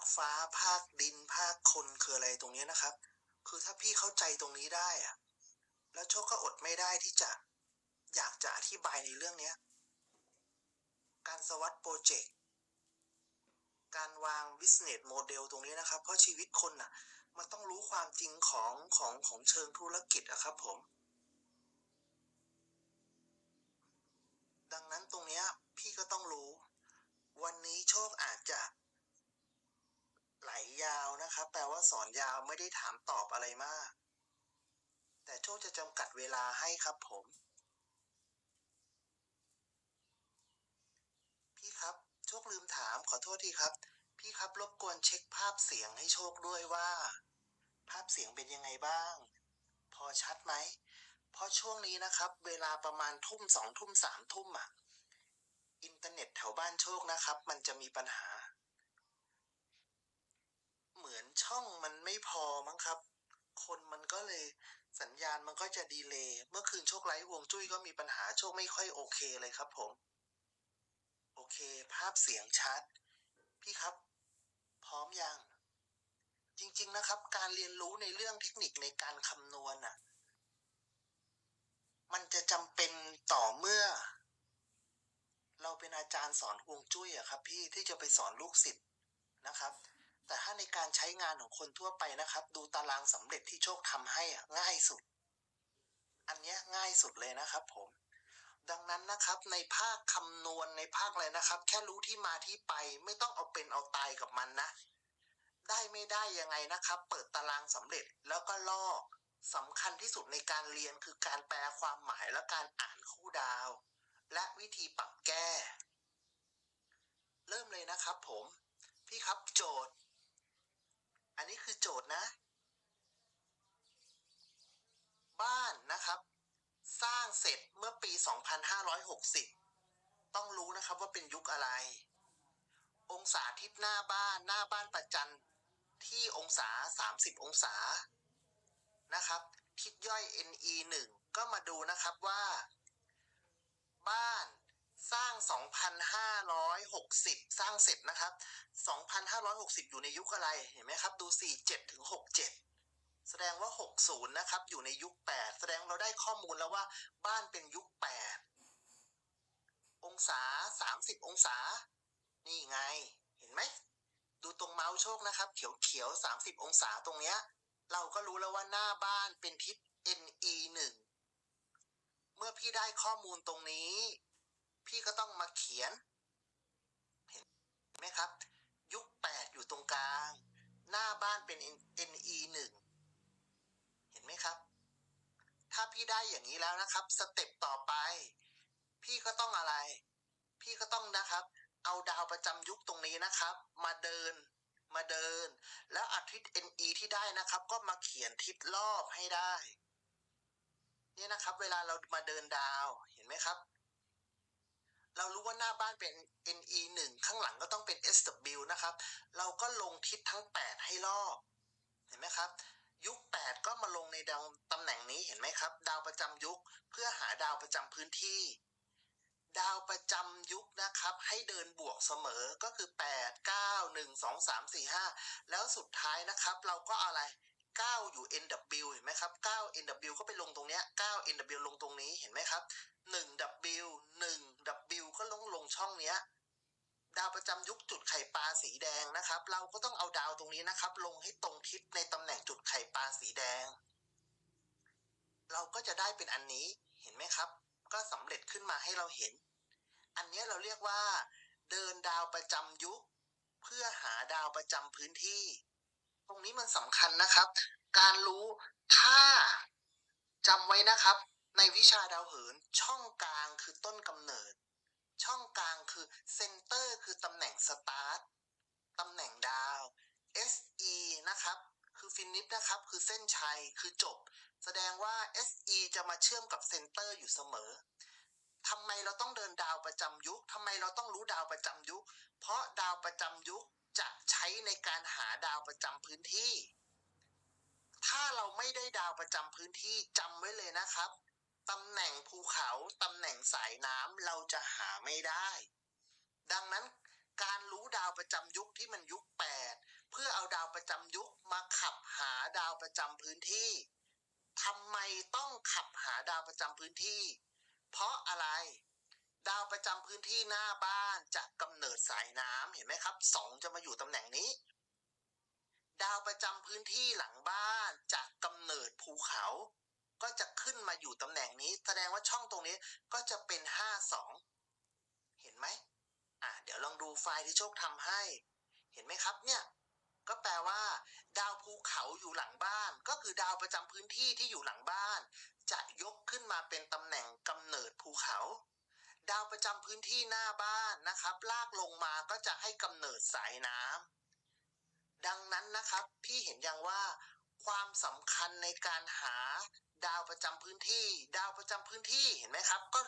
คฟ้า ภาคดิน ภาคคนคืออะไรตรงนี้นะครับ คือถ้าพี่เข้าใจตรงนี้ได้อะแล้วโชคก็อดไม่ได้ที่จะอยากจะอธิบายในเรื่องเนี้ยการสวัสดโปรเจกต์การวาง business model ตรงนี้นะครับ เพราะชีวิตคนน่ะ มันต้องรู้ความจริงของของของเชิงธุรกิจอะครับผม ดังนั้นตรงเนี้ยพี่ก็ต้องรู้ วันนี้โชคอาจจะ นะครับ แปลว่าสอนยาวไม่ได้ถามตอบอะไรมาก แต่โชคจะจำกัดเวลาให้ครับผม พี่ครับ โชคลืมถามขอโทษทีครับ พี่ครับรบกวนเช็คภาพเสียงให้โชคด้วยว่า ภาพเสียงเป็นยังไงบ้าง พอชัดไหมเพราะช่วงนี้นะครับ เวลาประมาณทุ่มสองทุ่มสามทุ่มอะอินเทอร์เน็ตแถวบ้านโชคนะครับ มันจะมีปัญหา เหมือนช่องมันไม่พอมั้งครับ คนมันก็เลยสัญญาณมันก็จะดีเลย์เมื่อคืนโชคไลฟ์ห่วงจุ้ยก็มีปัญหาโชคไม่ค่อยโอเคเลยครับผม โอเค ภาพเสียงชัด พี่ครับ พร้อมยัง จริง ๆ นะครับ การเรียนรู้ในเรื่องเทคนิคในการคำนวณน่ะ มันจะจำเป็นต่อเมื่อ เราเป็นอาจารย์สอนวงจุ้ยอะครับ พี่ที่จะไปสอนลูกศิษย์นะครับ แต่ถ้าในการใช้งานของคนทั่วไปนะครับ ดูตารางสำเร็จที่โชคทำให้อะง่ายสุด อันนี้ง่ายสุดเลยนะครับผม ดังนั้นนะครับในภาคคำนวณในภาคอะไรนะครับ แค่รู้ที่มาที่ไปไม่ต้องเอาเป็นเอาตายกับมันนะ ได้ไม่ได้ยังไงนะครับ เปิดตารางสำเร็จแล้วก็ลอกสำคัญที่สุดในการเรียนคือการแปลความหมายและการอ่านคู่ดาว และวิธีปรับแก้ เริ่มเลยนะครับผม พี่ครับโจทย์ อันนี้คือโจทย์นะ บ้านนะครับ สร้างเสร็จเมื่อปี 2560 ต้องรู้นะครับว่าเป็นยุคอะไร องศาทิศหน้าบ้านหน้าบ้านประจันที่องศา 30 องศานะครับ ทิศย่อย NE 1ก็มาดูนะครับว่า บ้าน สร้าง 2,560 สร้างเสร็จนะครับ 2,560 อยู่ในยุคอะไร เห็นไหมครับ ดู 47 ถึง 67 แสดงว่า 60 นะครับ อยู่ในยุค 8 แสดงเราได้ข้อมูลแล้วว่า บ้านเป็นยุค 8 องศา 30 องศา นี่ไง เห็นไหม ดูตรงเมาส์โชคนะครับ เขียวเขียวๆ30 องศาตรงเนี้ย เราก็รู้แล้วว่าหน้าบ้านเป็นทิศ NE 1 เมื่อพี่ได้ข้อมูลตรงนี้ พี่ก็ต้องมาเขียน เห็นไหมครับ ยุค8อยู่ตรงกลาง หน้าบ้านเป็น NE 1เห็นไหมครับ ถ้าพี่ได้อย่างนี้แล้วนะครับ สเต็ปต่อไป พี่ก็ต้องอะไร พี่ก็ต้องนะครับ เอาดาวประจำยุคตรงนี้นะครับ มาเดินมาเดิน แล้วอาทิตย์ NE ที่ได้นะครับ ก็มาเขียนทิศรอบให้ได้ เนี่ยนะครับ เวลาเรามาเดินดาว เห็นไหมครับ เรารู้ว่าหน้าบ้านเป็น NE 1ข้างหลังก็ต้องเป็น SW นะครับ เราก็ลงทิศทั้ง 8 ให้รอบเห็นไหมครับ ยุค 8 ก็มาลงในดาวตำแหน่งนี้เห็นไหมครับ ดาวประจำยุคเพื่อหาดาวประจำพื้นที่ ดาวประจำยุคนะครับ ให้เดินบวกเสมอก็คือ 8 9 1 2 3 4 5 แล้วสุดท้ายนะครับ เราก็เอาอะไร9 อยู่ NW เห็นไหมครับ 9 NW ก็ไปลงตรงเนี้ย9 NW ลงตรงนี้ เห็นไหมครับ 1W 1W ก็ลงลงช่องเนี้ย ดาวประจำยุคจุดไข่ปลาสีแดงนะครับ เราก็ต้องเอาดาวตรงนี้นะครับ ลงให้ตรงทิศในตำแหน่งจุดไข่ปลาสีแดง เราก็จะได้เป็นอันนี้เห็นไหมครับ ก็สำเร็จขึ้นมาให้เราเห็น อันนี้เราเรียกว่า เดินดาวประจำยุค เพื่อหาดาวประจำพื้นที่ ตรงนี้มันสำคัญนะครับ การรู้ถ้าจำไว้นะครับ ในวิชาดาวเหินช่องกลางคือต้นกำเนิด ช่องกลางคือเซนเตอร์คือตำแหน่งสตาร์ทตำแหน่งดาว SE นะครับ คือฟินิชนะครับ คือเส้นชัยคือจบ แสดงว่า SE จะมาเชื่อมกับเซนเตอร์อยู่เสมอทำไมเราต้องเดินดาวประจำยุคทำไมเราต้องรู้ดาวประจำยุค เพราะดาวประจำยุคจะใช้ในการหาดาวประจำพื้นที่ ถ้าเราไม่ได้ดาวประจำพื้นที่จำไว้เลยนะครับ ตำแหน่งภูเขาตำแหน่งสายน้ำเราจะหาไม่ได้ ดังนั้นการรู้ดาวประจำยุคที่มันยุคแปรเพื่อเอาดาวประจำยุคมาขับหาดาวประจำพื้นที่ทำไมต้องขับหาดาวประจำพื้นที่ เพราะอะไร ดาวประจำพื้นที่หน้าบ้านจะกำเนิดสายน้ำเห็นไหมครับสองจะมาอยู่ตำแหน่งนี้ ดาวประจำพื้นที่หลังบ้านจะกำเนิดภูเขา ก็จะขึ้นมาอยู่ตำแหน่งนี้ แสดงว่าช่องตรงนี้ก็จะเป็นห้าสองเห็นไหมอะเดี๋ยวลองดูไฟล์ที่โชคทำให้ เห็นไหมครับเนี่ยก็แปลว่า ดาวภูเขาอยู่หลังบ้าน ก็คือดาวประจำพื้นที่ที่อยู่หลังบ้าน จะยกขึ้นมาเป็นตำแหน่งกำเนิดภูเขา ดาวประจำพื้นที่หน้าบ้านนะครับ ลากลงมาก็จะให้กำเนิดสายน้ำดังนั้นนะครับ พี่เห็นยังว่า ความสำคัญในการหาดาวประจำพื้นที่ ดาวประจำพื้นที่เห็นไหมครับ ก็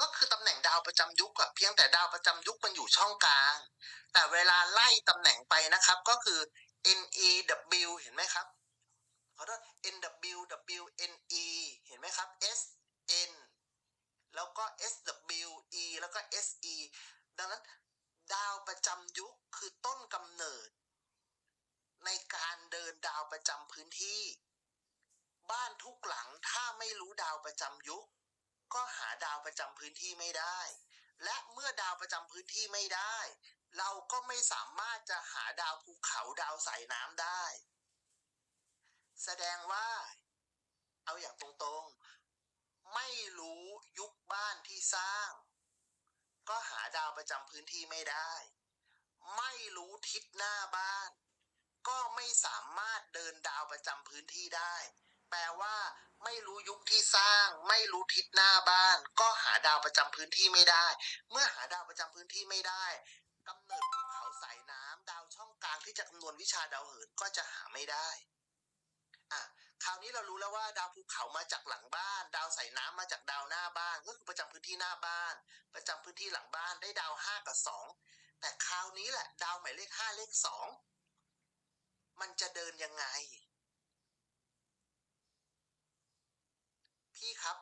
ก็คือตำแหน่งดาวประจำยุคอะเพียงแต่ดาวประจำยุคมันอยู่ช่องกลาง แต่เวลาไล่ตำแหน่งไปนะครับ ก็คือ N E W เห็นไหมครับขอโทษ N W W N E เห็นไหมครับ S N แล้วก็ S W E แล้วก็ S E ดังนั้นดาวประจำยุคคือต้นกำเนิด ในการเดินดาวประจำพื้นที่ บ้านทุกหลังถ้าไม่รู้ดาวประจำยุค ก็หาดาวประจำพื้นที่ไม่ได้ และเมื่อดาวประจำพื้นที่ไม่ได้ เราก็ไม่สามารถจะหาดาวภูเขาดาวสายน้ำได้ แสดงว่า เอาอย่างตรงๆ ไม่รู้ยุคบ้านที่สร้าง ก็หาดาวประจำพื้นที่ไม่ได้ ไม่รู้ทิศหน้าบ้าน ก็ไม่สามารถเดินดาวประจำพื้นที่ได้ แปลว่า ไม่รู้ยุคที่สร้าง ไม่รู้ทิศหน้าบ้าน ก็หาดาวประจำพื้นที่ไม่ได้ เมื่อหาดาวประจำพื้นที่ไม่ได้กำเนิดภูเขาสายน้ำดาวช่องกลางที่จะคำนวณวิชาดาวเหินก็จะหาไม่ได้อะคราวนี้เรารู้แล้วว่าดาวภูเขามาจากหลังบ้าน ดาวสายน้ำมาจากดาวหน้าบ้าน ก็คือประจำพื้นที่หน้าบ้าน ประจำพื้นที่หลังบ้านได้ดาวห้ากับสองแต่คราวนี้แหละ ดาวหมายเลขห้าเลขสอง มันจะเดินยังไง พี่ครับ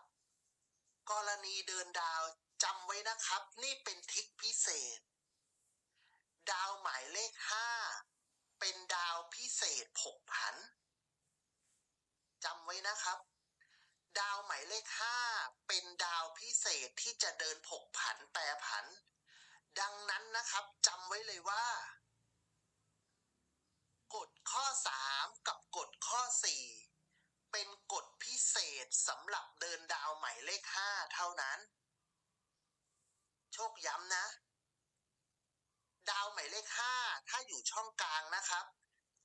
กรณีเดินดาวจำไว้นะครับ นี่เป็นทิคพิเศษ ดาวหมายเลขห้าเป็นดาวพิเศษผกผันจำไว้นะครับ ดาวหมายเลขห้าเป็นดาวพิเศษที่จะเดินผกผันแปรผัน ดังนั้นนะครับจำไว้เลยว่า กฎข้อ 3 กับกฎข้อ 4 เป็นกฎพิเศษสำหรับเดินดาวหมายเลข 5 เท่านั้น โชคย้ำนะ ดาวหมายเลข 5 ถ้าอยู่ช่องกลางนะครับ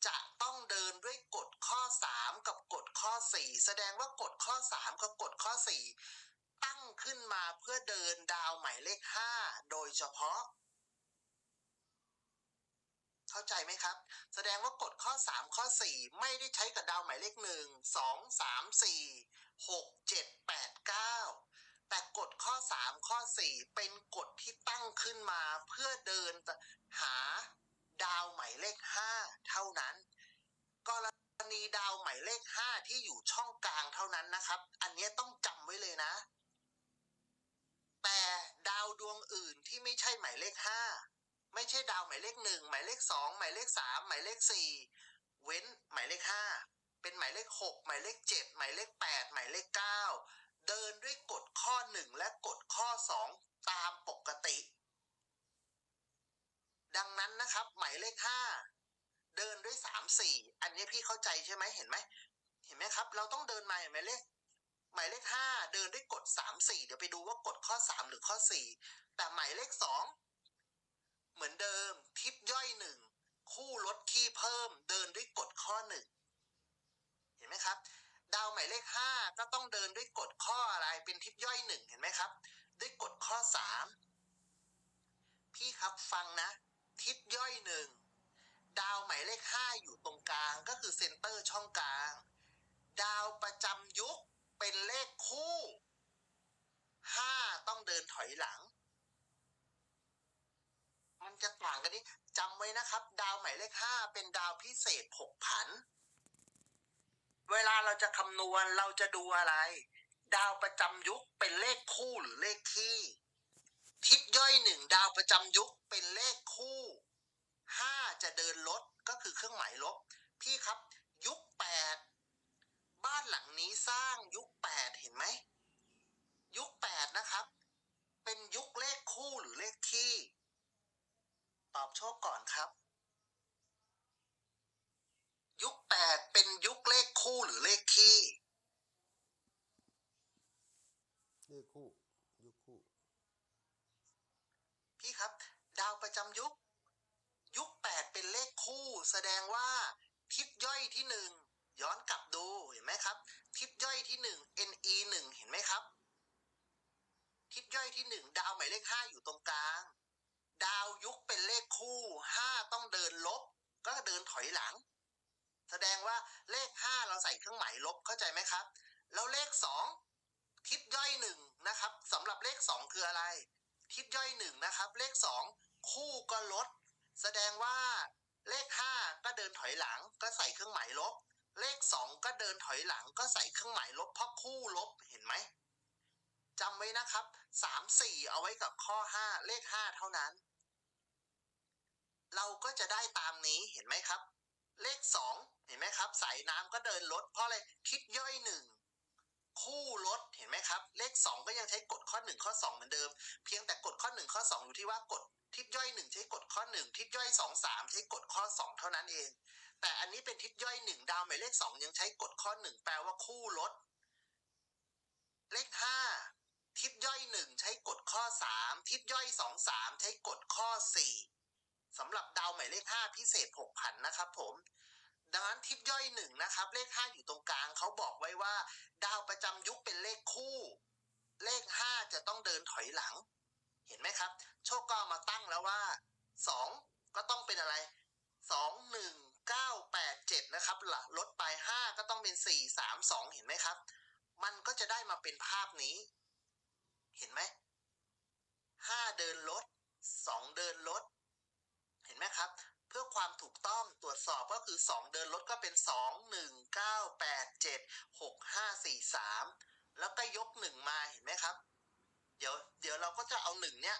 จะต้องเดินด้วยกฎข้อ 3 กับกฎข้อ 4 แสดงว่ากฎข้อ 3 กับกฎข้อ 4 ตั้งขึ้นมาเพื่อเดินดาวหมายเลข 5 โดยเฉพาะ เข้าใจไหมครับ แสดงว่ากฎข้อ 3 ข้อ 4 ไม่ได้ใช้กับดาวหมายเลข 1 2 3 4 6 7 8 9 แต่กฎข้อ 3 ข้อ 4 เป็นกฎที่ตั้งขึ้นมาเพื่อเดินหาดาวหมายเลข 5 เท่านั้นกรณีดาวหมายเลข 5 ที่อยู่ช่องกลางเท่านั้นนะครับ อันนี้ต้องจำไว้เลยนะ แต่ดาวดวงอื่นที่ไม่ใช่หมายเลข 5 ไม่ใช่ดาวหมายเลข1หมายเลข2หมายเลข3หมายเลข4เว้นหมายเลข5เป็นหมายเลข6หมายเลข7หมายเลข8หมายเลข9เดินด้วยกฎข้อ1และกฎข้อ2ตามปกติ ดังนั้นนะครับ หมายเลข5เดินด้วย3 4อันนี้พี่เข้าใจใช่ไหมเห็นไหมเห็นไหมครับ เราต้องเดินมาหมายเลขหมายเลข5เดินด้วยกฎ3 4เดี๋ยวไปดูว่ากฎข้อ3หรือข้อ4แต่หมายเลข2 เหมือนเดิมทิปย่อยหนึ่งคู่ลดขี้เพิ่มเดินด้วยกฎข้อ1เห็นไหมครับ ดาวหมายเลข5ก็ต้องเดินด้วยกฎข้ออะไรเป็นทิปย่อยหนึ่งเห็นไหมครับ ด้วยกฎข้อ3พี่ครับฟังนะ ทิศย่อยหนึ่งดาวหมายเลข5อยู่ตรงกลางก็คือเซนเตอร์ช่องกลาง ดาวประจำยุคเป็นเลขคู่5ต้องเดินถอยหลัง มันจะต่าง กันนี้จำไว้นะครับ ดาวหมายเลขห้าเป็นดาวพิเศษผกผัน เวลาเราจะคำนวณเราจะดูอะไร ดาวประจำยุคเป็นเลขคู่หรือเลขคี่ ทิศย่อยหนึ่งดาวประจำยุคเป็นเลขคู่ห้าจะเดินลดก็คือเครื่องหมายลบ พี่ครับ ยุคแปดบ้านหลังนี้สร้างยุคแปดเห็นไหม ยุคแปดนะครับ เป็นยุคเลขคู่หรือเลขคี่ ตอบโชคก่อนครับ ยุคแปดเป็นยุคเลขคู่หรือเลขคี่ เลข คู่ ยุคคู่ พี่ครับ ดาวประจำยุค ยุคแปดเป็นเลขคู่ แสดงว่าทิศย่อยที่หนึ่งย้อนกลับดูเห็นไหมครับ ทิศย่อยที่หนึ่ง NE หนึ่งเห็นไหมครับ ทิศย่อยที่หนึ่งดาวหมายเลขห้าอยู่ตรงกลาง ดาวยุคเป็นเลขคู่ห้าต้องเดินลบ ก็เดินถอยหลัง แสดงว่าเลขห้าเราใส่เครื่องหมายลบเข้าใจไหมครับ แล้วเลขสองทิศย่อยหนึ่ง นะครับสำหรับเลขสองคืออะไร ทิศย่อยหนึ่งนะครับเลขสองคู่ก็ลด แสดงว่าเลขห้าก็เดินถอยหลังก็ใส่เครื่องหมายลบ เลขสองก็เดินถอยหลังก็ใส่เครื่องหมายลบเพราะคู่ลบเห็นไหมจำไว้นะครับสามสี่เอาไว้กับข้อห้าเลขห้าเท่านั้น เราก็จะได้ตามนี้เห็นไหมครับ เลขสองเห็นไหมครับ สายน้ำก็เดินลดเพราะอะไรทิศย่อยหนึ่ง คู่ลดเห็นไหมครับ เลขสองก็ยังใช้กฎข้อหนึ่งข้อสองเหมือนเดิม เพียงแต่กฎข้อหนึ่งข้อสองอยู่ที่ว่ากฎทิศย่อยหนึ่งใช้กฎข้อหนึ่งทิศย่อยสองสามใช้กฎข้อสองเท่านั้นเอง แต่อันนี้เป็นทิศย่อยหนึ่งดาวหมายเลขสองยังใช้กฎข้อหนึ่งแปลว่าคู่ลด เลขห้าทิศย่อยหนึ่งใช้กฎข้อสามทิศย่อยสองสามใช้กฎข้อสี่สำหรับดาวหมายเลขห้าพิเศษหกพันนะครับผม ดังนั้นทิศย่อยหนึ่งนะครับ เลขห้าอยู่ตรงกลางเขาบอกไว้ว่า ดาวประจำยุคเป็นเลขคู่ เลขห้าจะต้องเดินถอยหลัง เห็นไหมครับ โชคก็มาตั้งแล้วว่าสองก็ต้องเป็นอะไรสองหนึ่งเก้าแปดเจ็ดนะครับล่ะลดไปห้าก็ต้องเป็นสี่สามสองเห็นไหมครับ มันก็จะได้มาเป็นภาพนี้ เห็นไหมห้าเดินลดสองเดินลด เห็นไหมครับ เพื่อความถูกต้องตรวจสอบก็คือ 2 เดินลดก็เป็น 2 1 9 8 7 6 5 4 3 แล้วก็ยก 1 มาเห็นไหมครับ เดี๋ยวเดี๋ยวเราก็จะเอา1เนี้ย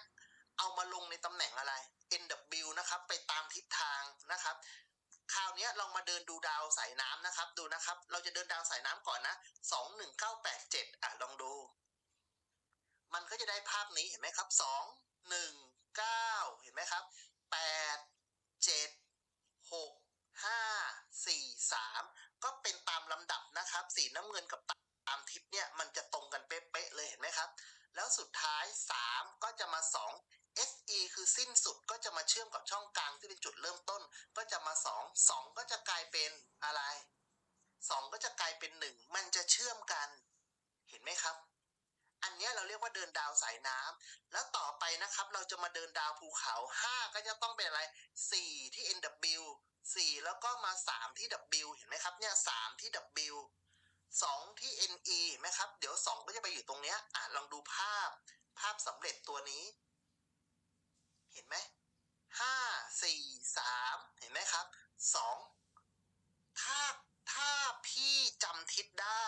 เอามาลงในตำแหน่งอะไร NW นะครับไปตามทิศทางนะครับ คราวนี้ลองมาเดินดูดาวสายน้ำนะครับ ดูนะครับ เราจะเดินดาวสายน้ำก่อนนะ 2 1 9 8 7 อะลองดู มันก็จะได้ภาพนี้เห็นไหมครับ 2 1 9 เห็นไหมครับแปดเจ็ดหกห้าสี่สามก็เป็นตามลำดับนะครับ สีน้ำเงินกับตามทิศเนี่ยมันจะตรงกันเป๊ะๆเลยเห็นไหมครับ แล้วสุดท้ายสามก็จะมาสอง SE คือสิ้นสุดก็จะมาเชื่อมกับช่องกลางที่เป็นจุดเริ่มต้น ก็จะมาสองสองก็จะกลายเป็นอะไรสองก็จะกลายเป็นหนึ่งมันจะเชื่อมกัน เห็นไหมครับ อันเนี้ยเราเรียกว่าเดินดาวสายน้ำแล้วต่อไปนะครับ เราจะมาเดินดาวภูเขา 5 ก็จะต้องเป็นอะไร 4 ที่ NW 4 แล้วก็มา 3 ที่ W เห็นไหมครับเนี่ย3ที่ W 2 ที่ NE เห็นไหมครับ เดี๋ยว 2 ก็จะไปอยู่ตรงเนี้ยอะลองดูภาพภาพสำเร็จตัวนี้ เห็นไหม 5 4 3 เห็นไหมครับ 2 ถ้า ถ้าพี่จำทิศได้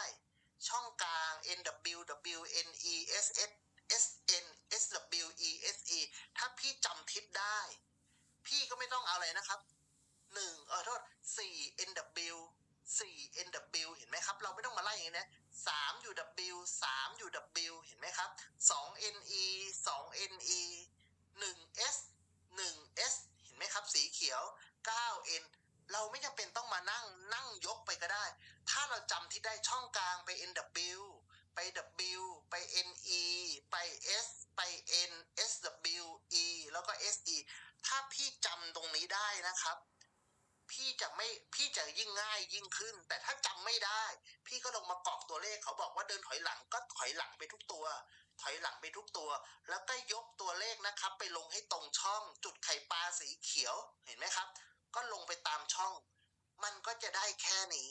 ช่องกลาง NW W N E S S S N S W E S E ถ้าพี่จำทิศได้ พี่ก็ไม่ต้องเอาอะไรนะครับหนึ่งเออโทษสี่ NW สี่ NW เห็นไหมครับ เราไม่ต้องมาไล่อย่างนี้นะสาม UW สาม UW เห็นไหมครับสอง NE สอง NE หนึ่ง S หนึ่ง S เห็นไหมครับ สีเขียวเก้า N เราไม่จำเป็นต้องมานั่งนั่งยกไปก็ได้ ถ้าเราจำที่ได้ช่องกลางไป NW ไป W ไป NE ไป S ไป N SW E แล้วก็ SE ถ้าพี่จำตรงนี้ได้นะครับ พี่จะไม่พี่จะยิ่งง่ายยิ่งขึ้น แต่ถ้าจำไม่ได้ พี่ก็ลงมากรอกตัวเลขเขาบอกว่าเดินถอยหลังก็ถอยหลังไปทุกตัว ถ อยหลังไปทุกตัว แล้วก็ยกตัวเลขนะครับ ไปลงให้ตรงช่อง จุดไข่ปลาสีเขียวเห็นไหมครับ ก็ลงไปตามช่อง มันก็จะได้แค่นี้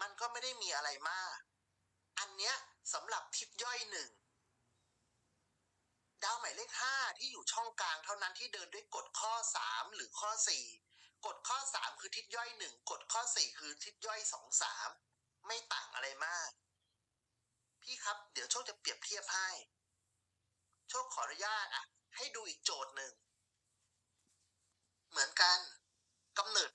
มันก็ไม่ได้มีอะไรมาก อันเนี้ยสำหรับทิศย่อยหนึ่งดาวหมายเลขห้าที่อยู่ช่องกลางเท่านั้นที่เดินด้วยกฎข้อสามหรือข้อสี่กฎข้อสามคือทิศย่อยหนึ่งกฎข้อสี่คือทิศย่อยสองสามไม่ต่างอะไรมาก ดี๋ยวโชคจะเปรียบเทียบให้ โชคขออนุญาตอะ ให้ดูอีกโจทย์หนึ่ง เหมือนกันกำเนิด